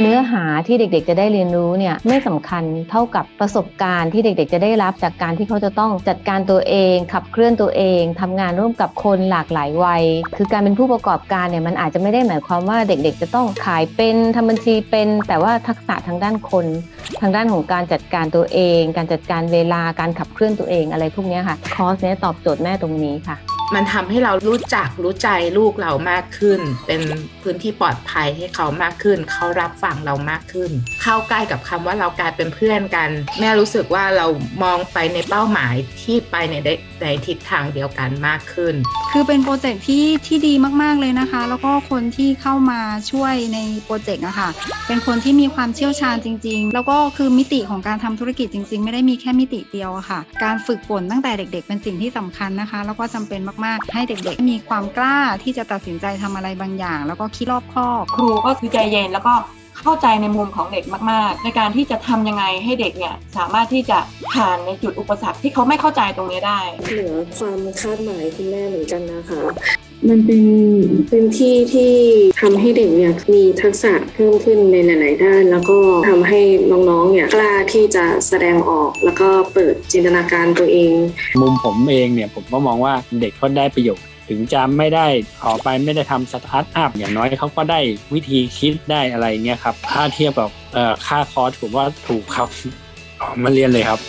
เนื้อหาที่เด็กๆ จะได้เรียนรู้เนี่ยไม่สำคัญเท่ากับประสบการณ์ที่เด็กๆ จะได้รับจากการที่เขาจะต้องจัดการตัวเอง ขับเคลื่อนตัวเองทำงานร่วมกับคนหลากหลายวัย คือการเป็นผู้ประกอบการเนี่ยมันอาจจะไม่ได้หมายความว่าเด็กๆ จะต้องขายเป็นทำบัญชีเป็น แต่ว่าทักษะทางด้านคน ทางด้านของการจัดการตัวเอง การจัดการเวลาการขับเคลื่อนตัวเองอะไรพวกนี้ค่ะคอร์สเนี้ยตอบโจทย์แม่ตรงนี้ค่ะ มันทำให้เรารู้จักรู้ใจลูกเรามากขึ้น เป็นพื้นที่ปลอดภัยให้เขามากขึ้น เขารับฟังเรามากขึ้น เข้าใกล้กับคำว่าเรากลายเป็นเพื่อนกัน แม่รู้สึกว่าเรามองไปในเป้าหมายที่ไปในในทิศทางเดียวกันมากขึ้น คือเป็นโปรเจกต์ที่ที่ดีมากๆเลยนะคะ แล้วก็คนที่เข้ามาช่วยในโปรเจกต์อะค่ะ เป็นคนที่มีความเชี่ยวชาญจริง ๆ แล้วก็คือมิติของการทำธุรกิจจริง ๆ ไม่ได้มีแค่มิติเดียวอะค่ะ การฝึกฝนตั้งแต่เด็ก ๆ เป็นสิ่งที่สำคัญนะคะ แล้วก็จำเป็นมากๆ ให้เด็กๆ มีความกล้าที่จะตัดสินใจทำอะไรบางอย่าง แล้วก็คิดรอบคอบครูก็คือใจเย็นแล้วก็เข้าใจในมุมของเด็กมาก ๆ ในการที่จะทำยังไงให้เด็กเนี่ยสามารถที่จะผ่านในจุดอุปสรรคที่เขาไม่เข้าใจตรงนี้ได้ เหนือความคาดหมายคุณแม่เหมือนกันนะคะ มันเป็นพื้นที่ที่ทำให้เด็กเนี่ยมีทักษะเพิ่มขึ้นในหลาย ๆ ด้าน แล้วก็ทำให้น้อง ๆ เนี่ยกล้าที่จะแสดงออก แล้วก็เปิดจินตนาการตัวเอง มุมผมเองเนี่ยผมก็มองว่าเด็กเขาได้ประโยชน์ถึงจะไม่ได้ออกไปไม่ได้ทำสตาร์ทอัพอย่างน้อยเขาก็ได้วิธีคิดได้อะไรเงี้ยครับ ถ้าเทียบกับเอ่อค่าคอร์สผมว่าถูกครับออกมาเรียนเลยครับ